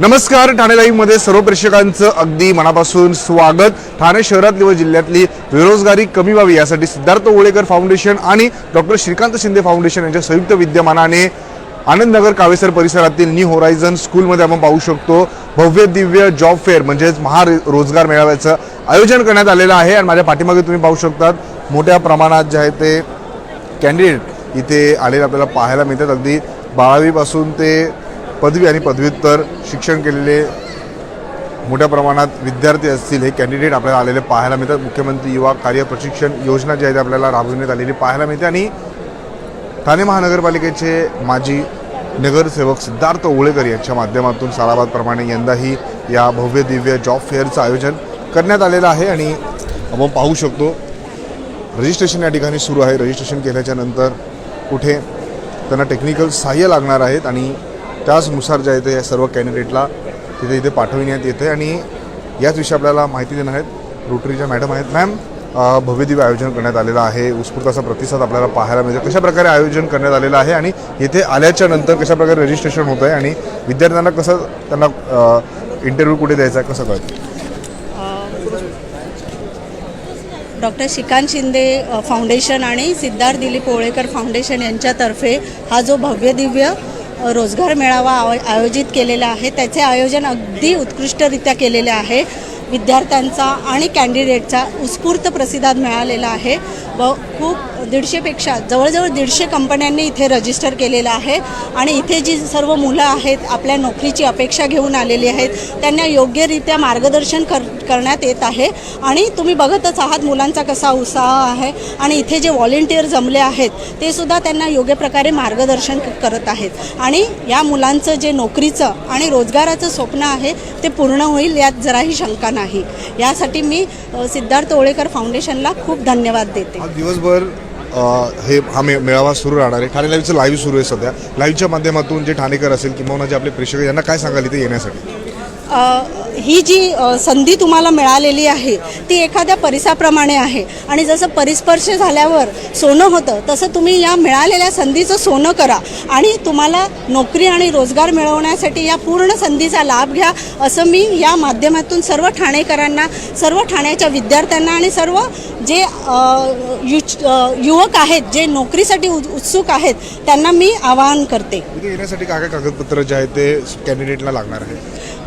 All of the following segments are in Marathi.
नमस्कार ठाणे लाईव्हमध्ये सर्व प्रेक्षकांचं अगदी मनापासून स्वागत. ठाणे शहरातली व जिल्ह्यातली बेरोजगारी कमी व्हावी यासाठी सिद्धार्थ ओळेकर फाउंडेशन आणि डॉक्टर श्रीकांत शिंदे फाउंडेशन यांच्या संयुक्त विद्यमानाने आनंदनगर कावेसर परिसरातील न्यू होरायझन स्कूलमध्ये आपण पाहू शकतो. भव्य दिव्य जॉब फेअर म्हणजेच महारोजगार मेळाव्याचं आयोजन करण्यात आलेलं आहे आणि माझ्या पाठीमागे तुम्ही पाहू शकतात मोठ्या प्रमाणात जे आहे ते कॅन्डिडेट इथे आलेले आपल्याला पाहायला मिळतात. अगदी बारावीपासून ते पदवी आणि पदव्युत्तर शिक्षण केलेले मोठ्या प्रमाणात विद्यार्थी असतील हे कॅन्डिडेट आपल्याला आलेले पाहायला मिळतात. मुख्यमंत्री युवा कार्य प्रशिक्षण योजना जी आहे ती आपल्याला राबविण्यात आलेली पाहायला मिळते. आणि ठाणे महानगरपालिकेचे माजी नगरसेवक सिद्धार्थ ओळेकर यांच्या माध्यमातून सालाबादप्रमाणे यंदाही या भव्य दिव्य जॉब फेअरचं आयोजन करण्यात आलेलं आहे. आणि आपण पाहू शकतो रजिस्ट्रेशन या ठिकाणी सुरू आहे. रजिस्ट्रेशन केल्याच्यानंतर कुठे त्यांना टेक्निकल सहाय्य लागणार आहेत आणि त्याचनुसार ज्या इथे या सर्व कॅन्डिडेटला तिथे इथे पाठविण्यात येते आणि याच विषयी आपल्याला माहिती देणार आहेत रोटरीच्या मॅडम आहेत. मॅम भव्यदिव्य आयोजन करण्यात आलेलं आहे. उत्स्फूर्त असा प्रतिसाद आपल्याला पाहायला मिळतो कशाप्रकारे आयोजन करण्यात आलेलं आहे आणि येथे आल्याच्यानंतर कशाप्रकारे रजिस्ट्रेशन होतं आहे आणि विद्यार्थ्यांना कसं त्यांना इंटरव्ह्यू कुठे द्यायचा आहे कसं कळतं? डॉक्टर श्रीकांत शिंदे फाउंडेशन आणि सिद्धार्थ दिलीप ओळेकर फाउंडेशन यांच्यातर्फे हा जो भव्यदिव्य रोजगार मेळावा आव आयोजित केलेला आहे. त्याचे आयोजन अगदी उत्कृष्टरित्या केलेले आहे. विद्यार्थ्यांचा आणि कॅन्डिडेटचा उत्स्फूर्त प्रतिसाद मिळालेला आहे. व खूप दीडशेपेक्षा जवळजवळ दीडशे कंपन्यांनी इथे रजिस्टर केलेलं आहे. आणि इथे जी सर्व मुलं आहेत आपल्या नोकरीची अपेक्षा घेऊन आलेली आहेत त्यांना योग्यरित्या मार्गदर्शन कर करण्यात येत आहे. आणि तुम्ही बघतच आहात मुलांचा कसा उत्साह आहे. आणि इथे जे व्हॉलेंटियर जमले आहेत ते सुद्धा त्यांना योग्य प्रकारे मार्गदर्शन क- करत आहेत. आणि या मुलांचं जे नोकरीचं आणि रोजगाराचं स्वप्न आहे ते पूर्ण होईल यात जराही शंका नाही. यासाठी मी सिद्धार्थ ओळेकर फाउंडेशनला खूप धन्यवाद देते. दिवसभर हे हा मे मेळावा सुरू राहणार आहे. ठाणे लाईव्हचं लाईव्ह सुरू आहे सध्या. लाईव्हच्या माध्यमातून जे ठाणेकर असेल किंवा जे आपले प्रेक्षक यांना काय सांगाल इथे येण्यासाठी? ही जी संधी तुम्हाला मिळालेली आहे ती एखाद्या परिसाप्रमाणे आहे. आणि जसं परिस्पर्श झाल्यावर सोनं होतं तसं तुम्ही या मिळालेल्या संधीचं सोनं करा. आणि तुम्हाला नोकरी आणि रोजगार मिळवण्यासाठी या पूर्ण संधीचा लाभ घ्या असं मी या माध्यमातून सर्व ठाणेकरांना सर्व ठाण्याच्या विद्यार्थ्यांना आणि सर्व जे युच- युवक आहेत जे नोकरीसाठी उत्सुक आहेत त्यांना मी आवाहन करते. येण्यासाठी काय कागदपत्र जे आहे ते कॅन्डिडेटला लागणार आहे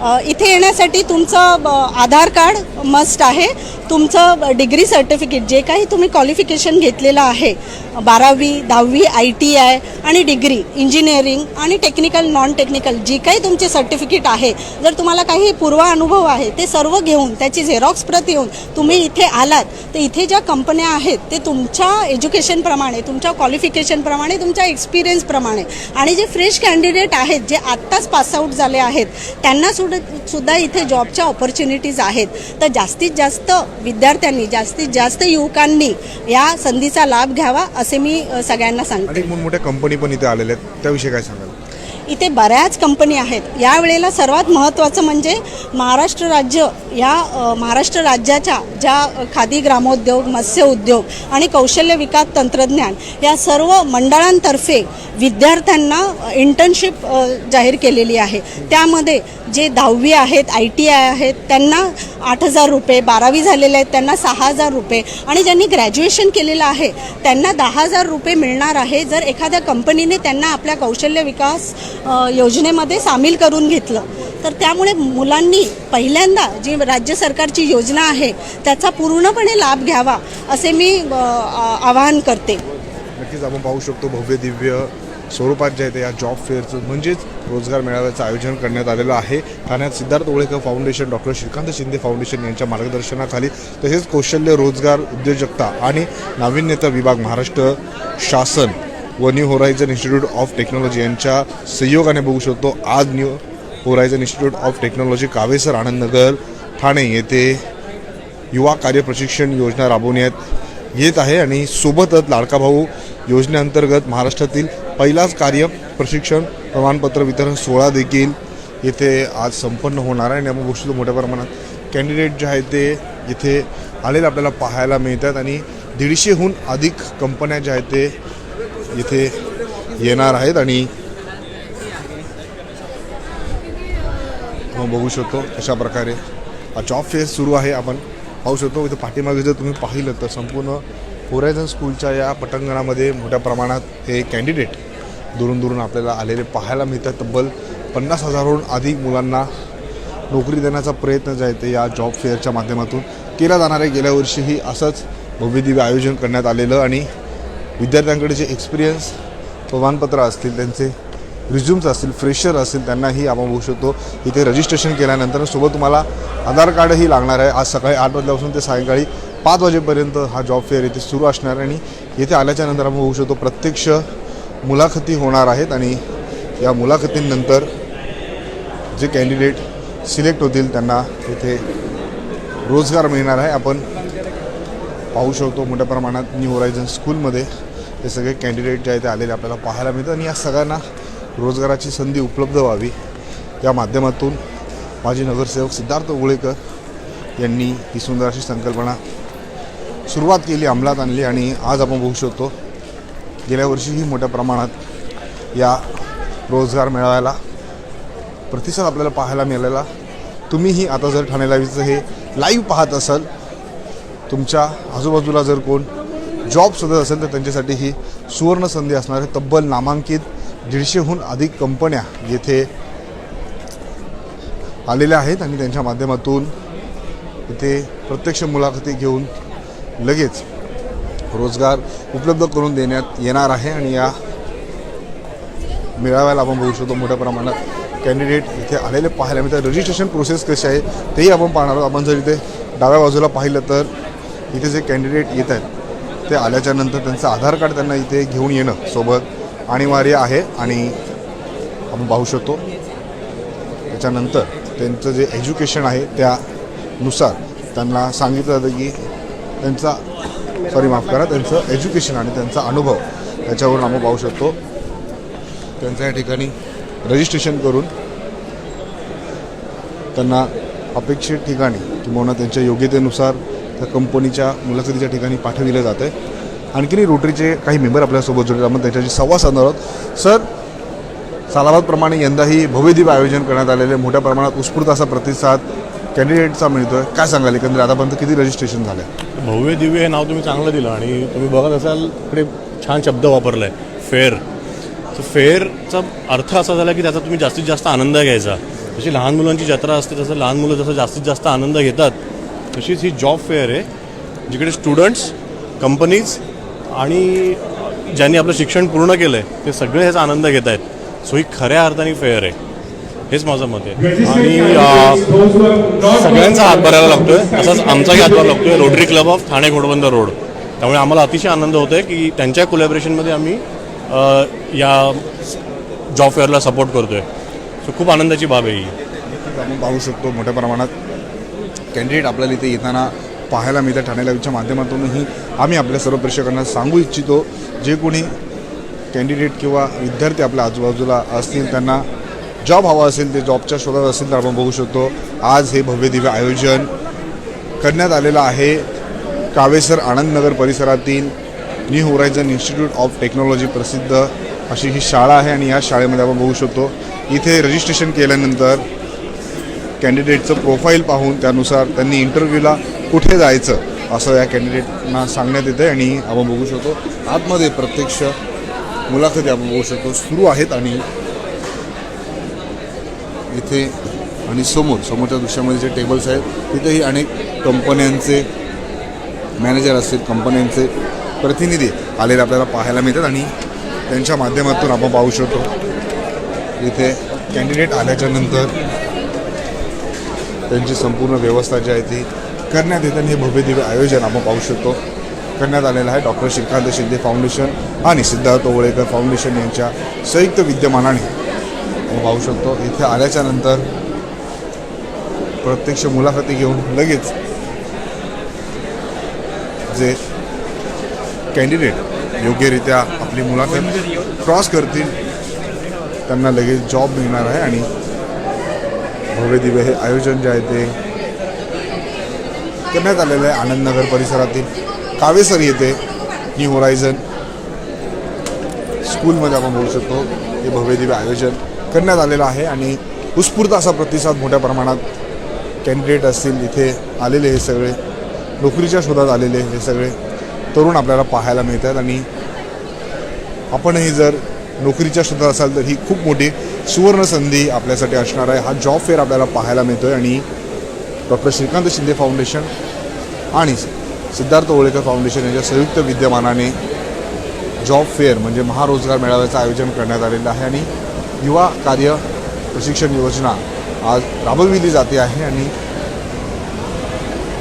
इथे येण्यासाठी तुमचं ब, आधार कार्ड मस्ट आहे. तुमचं डिग्री सर्टिफिकेट जे काही तुम्ही क्वालिफिकेशन घेतलेलं आहे बारावी दहावी आय टी आय आणि डिग्री इंजिनिअरिंग आणि टेक्निकल नॉन टेक्निकल जी काही तुमचे सर्टिफिकेट आहे जर तुम्हाला काही पूर्वानुभव आहे ते सर्व घेऊन त्याची झेरॉक्स प्रत येऊन तुम्ही इथे आलात तर इथे ज्या कंपन्या आहेत ते तुमच्या एज्युकेशनप्रमाणे तुमच्या क्वालिफिकेशनप्रमाणे तुमच्या एक्सपिरियन्सप्रमाणे आणि जे फ्रेश कॅन्डिडेट आहेत जे आत्ताच पासआउट झाले आहेत त्यांना सुद्धा इथे जॉबच्या ऑपॉर्च्युनिटीज आहेत. तर जास्तीत जास्त विद्यार्थ्यांनी जास्तीत जास्त युवकांनी या संधीचा लाभ घ्यावा असे मी सगळ्यांना सांगते. मोठमोठ्या कंपनी पण इथे आलेल्या आहेत. त्याविषयी काय सांगाल? इथे बऱ्याच कंपनी आहेत. यावेळेला सर्वात महत्त्वाचं म्हणजे महाराष्ट्र राज्य या महाराष्ट्र राज्याच्या ज्या खादी ग्रामोद्योग मत्स्य उद्योग आणि कौशल्य विकास तंत्रज्ञान या सर्व मंडळांतर्फे विद्यार्थ्यांना इंटर्नशिप जाहीर केलेली आहे. त्यामध्ये जे दहावी आहेत आय टी आय आहेत त्यांना आठ हजार रुपये बारावी झालेले आहेत त्यांना सहा हजार रुपये. आणि ज्यांनी ग्रॅज्युएशन केलेलं आहे त्यांना दहा हजार रुपये मिळणार आहे जर एखाद्या कंपनीने त्यांना आपल्या कौशल्य विकास योजनेमध्ये सामील करून घेतलं. तर त्यामुळे मुलांनी पहिल्यांदा जी राज्य सरकारची योजना आहे त्याचा पूर्णपणे लाभ घ्यावा असे मी आवाहन करते. नक्कीच आपण पाहू शकतो भव्य दिव्य स्वरूपात जे आहे ते या जॉब फेअरचं म्हणजेच रोजगार मेळाव्याचं आयोजन करण्यात आलेलं आहे. ठाण्यात Siddharth Olekar foundation doctor Shrikant Shinde foundation यांच्या मार्गदर्शनाखाली तसेच कौशल्य रोजगार उद्योजकता आणि नाविन्यता विभाग महाराष्ट्र शासन व new horizon institute of technology यांच्या सहयोगाने बघू शकतो. आज new horizon institute of technology Kavesar Anandnagar Thane येथे युवा कार्य प्रशिक्षण योजना राबवण्यात येत आहे आणि सोबतच लाडका भाऊ योजनेअंतर्गत महाराष्ट्रातील पहिलाच कार्य प्रशिक्षण प्रमाणपत्र वितरण सोहळा देखील येथे आज संपन्न होणार आहे. आणि गोष्टी बघू मोठ्या प्रमाणात कॅन्डिडेट जे आहेत ते इथे आलेले आपल्याला पाहायला मिळतात. आणि दीडशेहून अधिक कंपन्या ज्या आहेत ते इथे येणार आहेत. आणि बघू शकतो अशा प्रकारे हा जॉब फेअर सुरू आहे. आपण पाहू शकतो इथं पाठीमागे जर तुम्ही पाहिलं तर संपूर्ण होरायझन स्कूलच्या या पटांगणामध्ये मोठ्या प्रमाणात हे कॅन्डिडेट दुरून दुरून आपल्याला आलेले पाहायला मिळतात. तब्बल पन्नास हजारहून अधिक मुलांना नोकरी देण्याचा प्रयत्न जे आहे ते या जॉब फेअरच्या माध्यमातून केला जाणार आहे. गेल्या वर्षीही असंच भव्यदिव्य आयोजन करण्यात आलेलं आणि विद्यार्थ्यांकडे जे एक्सपिरियन्स प्रमाणपत्र असतील त्यांचे रिझ्युम्स असतील फ्रेशर असतील त्यांनाही आपण बघू शकतो. इथे रजिस्ट्रेशन केल्यानंतर सोबत तुम्हाला आधार कार्डही लागणार आहे. आज सकाळी आठ वाजल्यापासून ते सायंकाळी पाच वाजेपर्यंत हा जॉब फेअर इथे सुरू असणार आहे आणि येथे आल्याच्यानंतर आपण बघू शकतो प्रत्यक्ष मुलाखती होणार आहेत आणि या मुलाखतींनंतर जे कॅन्डिडेट सिलेक्ट होतील त्यांना इथे रोजगार मिळणार आहे. आपण पाहू शकतो मोठ्या प्रमाणात न्यू होरायझन स्कूलमध्ये हे सगळे कॅन्डिडेट जे आहेत ते आलेले आपल्याला पाहायला मिळतात आणि या सगळ्यांना रोजगाराची संधी उपलब्ध व्हावी या माध्यमातून माजी नगरसेवक सिद्धार्थ उळेकर यांनी ही सुंदर अशी संकल्पना सुरुवात केली अंमलात आणली आणि आज आपण बघू शकतो गेल्या वर्षीही मोठ्या प्रमाणात या रोजगार मेळाव्याला प्रतिसाद आपल्याला पाहायला मिळालेला. तुम्हीही आता जर ठाणे लाईव्हचं हे लाईव्ह पाहत असाल तुमच्या आजूबाजूला जर कोण जॉब शोधत असेल तर त्यांच्यासाठी ही सुवर्ण संधी असणार आहे. तब्बल नामांकित दीडशेहून अधिक कंपन्या येथे आलेल्या आहेत आणि त्यांच्या माध्यमातून इथे प्रत्यक्ष मुलाखती घेऊन लगेच रोजगार उपलब्ध करून देण्यात येणार आहे आणि या मेळाव्याला आपण बघू शकतो मोठ्या प्रमाणात कॅन्डिडेट इथे आलेले पाहायला मिळतात. रजिस्ट्रेशन प्रोसेस कशी आहे तेही आपण पाहणार आहोत. आपण जर इथे डाव्या बाजूला पाहिलं तर इथे जे कॅन्डिडेट येत आहेत ते आल्याच्यानंतर त्यांचं आधार कार्ड त्यांना इथे घेऊन येणं सोबत अनिवार्य आहे आणि आपण पाहू शकतो. त्याच्यानंतर त्यांचं जे एज्युकेशन आहे त्यानुसार त्यांना सांगितलं जातं की त्यांचा सॉरी माफ करा त्यांचं एज्युकेशन आणि त्यांचा अनुभव त्याच्यावरून आम्ही पाहू शकतो. त्यांचं या ठिकाणी रजिस्ट्रेशन करून त्यांना अपेक्षित ठिकाणी किंवा त्यांच्या योग्यतेनुसार त्या कंपनीच्या मुलाखतीच्या ठिकाणी पाठविलं जातं. आहे आणखीनही रोटरीचे काही मेंबर आपल्यासोबत जोडले. आपण त्यांच्याशी संवाद साधणार आहोत. सर सालाबादप्रमाणे यंदाही भव्यदीप आयोजन करण्यात आलेले मोठ्या प्रमाणात उत्स्फूर्त असा प्रतिसाद कॅन्डिडेटचा मिळतो आहे काय सांगाल एकंदरीत? आतापर्यंत किती रजिस्ट्रेशन झालं भव्य दिव्य हे नाव तुम्ही चांगलं दिलं आणि तुम्ही बघत असाल इकडे छान शब्द वापरला आहे फेअर तर फेअरचा अर्थ असा झाला की त्याचा तुम्ही जास्तीत जास्त आनंद घ्यायचा. जशी लहान मुलांची जत्रा असते तसं लहान मुलं जसं जास्तीत जास्त आनंद घेतात तशीच ही जॉब फेअर आहे जिकडे स्टुडंट्स कंपनीज आणि ज्यांनी आपलं शिक्षण पूर्ण केलं आहे ते सगळे ह्याचा आनंद घेत आहेत सो ही खऱ्या अर्थाने फेअर आहे. हेच माझं मत आहे. आणि सगळ्यांचा हातभार यायला लागतोय. तसाच आमचाही हातभार लागतोय. Rotary club of Thane Ghodbunder road. त्यामुळे आम्हाला अतिशय आनंद होतोय की त्यांच्या कोलॅबरेशनमध्ये आम्ही या जॉब फेअरला सपोर्ट करतोय. सो खूप आनंदाची बाब आहे ही. आपण पाहू शकतो मोठ्या प्रमाणात कॅन्डिडेट आपल्याला इथे येताना पाहायला मिळतात. ठाणे लाईव्हच्या माध्यमातूनही आम्ही आपल्या सर्व प्रेक्षकांना सांगू इच्छितो. जे कोणी कॅन्डिडेट किंवा विद्यार्थी आपल्या आजूबाजूला असतील त्यांना जॉब हवा असेल ते जॉबच्या शोधात असेल तर आपण बघू शकतो. आज हे भव्य दिव्य आयोजन करण्यात आलेलं आहे. कावेसर आनंदनगर परिसरातील new horizon institute of technology प्रसिद्ध अशी ही शाळा आहे आणि या शाळेमध्ये आपण बघू शकतो. इथे रजिस्ट्रेशन केल्यानंतर कॅन्डिडेटचं प्रोफाईल पाहून त्यानुसार त्यांनी इंटरव्ह्यूला कुठे जायचं असं या कॅन्डिडेटना सांगण्यात येतं आणि आपण बघू शकतो. आतमध्ये प्रत्यक्ष मुलाखती आपण बघू शकतो. सुरू आहेत आणि इथे आणि समोर समोरच्या दृश्यामध्ये जे टेबल्स आहेत तिथेही अनेक कंपन्यांचे मॅनेजर असतील कंपन्यांचे प्रतिनिधी आलेले आपल्याला पाहायला मिळतात आणि त्यांच्या माध्यमातून आपण पाहू शकतो. इथे कॅन्डिडेट आल्याच्यानंतर त्यांची संपूर्ण व्यवस्था जी आहे ती करण्यात येते आणि हे भव्य दिव्य आयोजन आपण पाहू शकतो. करण्यात आलेलं आहे डॉक्टर श्रीकांत शिंदे फाउंडेशन आणि सिद्धार्थ ओवळेकर फाउंडेशन यांच्या संयुक्त विद्यमानाने पाहू शकतो. इथे आल्याच्यानंतर प्रत्यक्ष मुलाखती घेऊन लगेच जे कॅन्डिडेट योग्यरित्या आपली मुलाखत क्रॉस करतील त्यांना लगेच जॉब मिळणार आहे आणि भव्य दिव्य हे आयोजन जे आहे ते करण्यात आलेलं आहे आनंदनगर परिसरातील कावेसर येथे न्यू होरायझन. स्कूलमध्ये आपण बोलू शकतो हे भव्य दिव्य आयोजन. करण्यात आलेला आहे आणि उत्स्फूर्त असा प्रतिसाद मोठ्या प्रमाणात कॅन्डिडेट असतील इथे आलेले हे सगळे नोकरीच्या शोधात आलेले हे सगळे तरुण आपल्याला पाहायला मिळतात आणि आपणही जर नोकरीच्या शोधात असाल तर ही खूप मोठी सुवर्णसंधी आपल्यासाठी असणार आहे. हा जॉब फेअर आपल्याला पाहायला मिळतो आहे आणि डॉक्टर श्रीकांत शिंदे फाउंडेशन आणि सिद्धार्थ ओळेकर फाउंडेशन यांच्या संयुक्त विद्यमानाने जॉब फेअर म्हणजे महारोजगार मेळाव्याचं आयोजन करण्यात आलेलं आहे आणि युवा कार्य प्रशिक्षण योजना आज राबविली जाते आहे आणि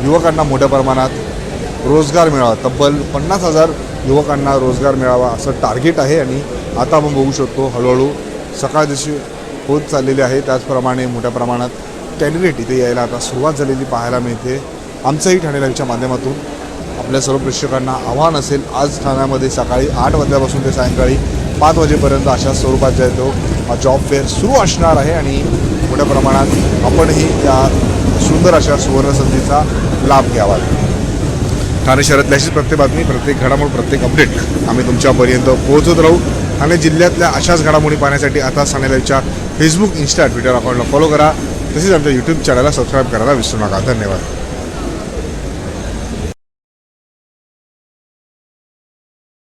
युवकांना मोठ्या प्रमाणात रोजगार मिळावा. तब्बल पन्नास हजार युवकांना रोजगार मिळावा असं टार्गेट आहे आणि आता आपण बघू शकतो हळूहळू सकाळ जशी होत चाललेली आहे त्याचप्रमाणे मोठ्या प्रमाणात कॅन्डिडेट इथे यायला आता सुरुवात झालेली पाहायला मिळते. आमचंही ठाणे लाईव्हच्या माध्यमातून आपल्या सर्व प्रेक्षकांना आव्हान असेल आज ठाण्यामध्ये सकाळी आठ वाजल्यापासून ते सायंकाळी पाच वाजेपर्यंत अशा स्वरूपात तो हा जॉब फेअर सुरू असणार आहे आणि मोठ्या प्रमाणात आपणही या सुंदर अशा सुवर्णसंधीचा लाभ घ्यावा. ठाणे शहरातल्या अशीच प्रत्येक बातमी प्रत्येक घडामोड प्रत्येक अपडेट आम्ही तुमच्यापर्यंत पोहोचत राहू. ठाणे जिल्ह्यातल्या अशाच घडामोडी पाहण्यासाठी आता ठाणे फेसबुक इन्स्टा ट्विटर अकाउंटला फॉलो करा. तसेच आमच्या यूट्यूब चॅनलला सबस्क्राईब करायला विसरू नका. धन्यवाद.